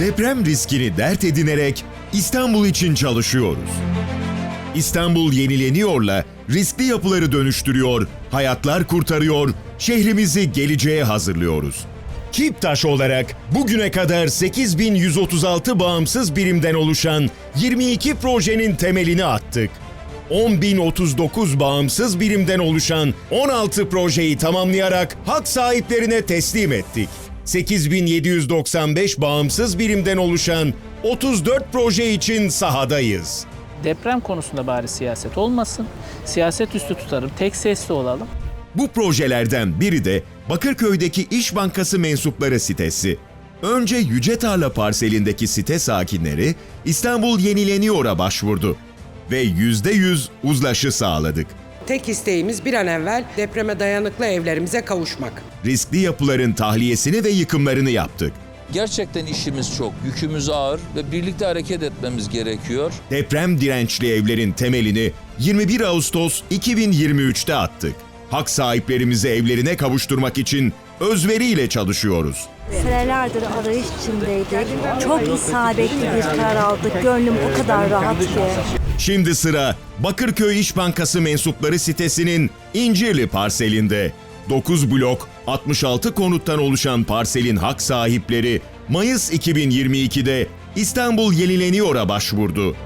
Deprem riskini dert edinerek İstanbul için çalışıyoruz. İstanbul yenileniyorla riskli yapıları dönüştürüyor, hayatlar kurtarıyor, şehrimizi geleceğe hazırlıyoruz. Kiptaş olarak bugüne kadar 8136 bağımsız birimden oluşan 22 projenin temelini attık. 10.039 bağımsız birimden oluşan 16 projeyi tamamlayarak hak sahiplerine teslim ettik. 8795 bağımsız birimden oluşan 34 proje için sahadayız. Deprem konusunda bari siyaset olmasın. Siyaset üstü tutarım. Tek sesli olalım. Bu projelerden biri de Bakırköy'deki İş Bankası mensupları sitesi. Önce Yüce Tarla parselindeki site sakinleri İstanbul Yenileniyor'a başvurdu ve %100 uzlaşı sağladık. Tek isteğimiz bir an evvel depreme dayanıklı evlerimize kavuşmak. Riskli yapıların tahliyesini ve yıkımlarını yaptık. Gerçekten işimiz çok, yükümüz ağır ve birlikte hareket etmemiz gerekiyor. Deprem dirençli evlerin temelini 21 Ağustos 2023'te attık. Hak sahiplerimizi evlerine kavuşturmak için özveriyle çalışıyoruz. Senelerdir arayış içindeydik. Çok isabetli bir karar aldık. Gönlüm o kadar rahat ki. Şimdi sıra Bakırköy İş Bankası mensupları sitesinin İncirli parselinde. 9 blok, 66 konuttan oluşan parselin hak sahipleri Mayıs 2022'de İstanbul Yenileniyor'a başvurdu.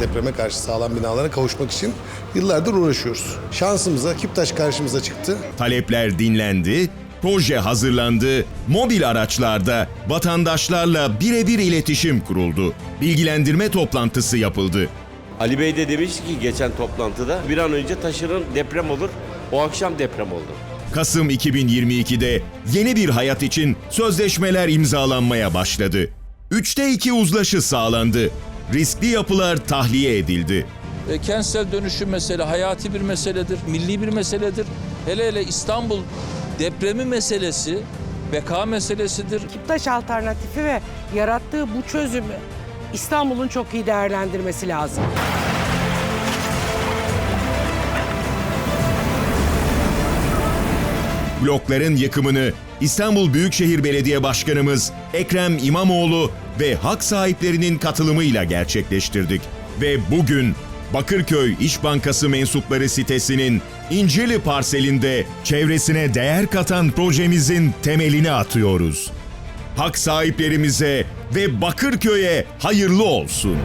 Depreme karşı sağlam binalara kavuşmak için yıllardır uğraşıyoruz. Şansımıza Kiptaş karşımıza çıktı. Talepler dinlendi, proje hazırlandı, mobil araçlarda vatandaşlarla birebir iletişim kuruldu. Bilgilendirme toplantısı yapıldı. Ali Bey de demişti ki geçen toplantıda bir an önce taşının deprem olur. O akşam deprem oldu. Kasım 2022'de yeni bir hayat için sözleşmeler imzalanmaya başladı. Üçte iki uzlaşı sağlandı. Riskli yapılar tahliye edildi. E, kentsel dönüşüm mesele hayati bir meseledir, milli bir meseledir. Hele hele İstanbul depremi meselesi, beka meselesidir. Kiptaş alternatifi ve yarattığı bu çözümü İstanbul'un çok iyi değerlendirmesi lazım. Blokların yıkımını İstanbul Büyükşehir Belediye Başkanımız Ekrem İmamoğlu ve hak sahiplerinin katılımıyla gerçekleştirdik. Ve bugün Bakırköy İş Bankası mensupları sitesinin İncirli parselinde çevresine değer katan projemizin temelini atıyoruz. Hak sahiplerimize ve Bakırköy'e hayırlı olsun.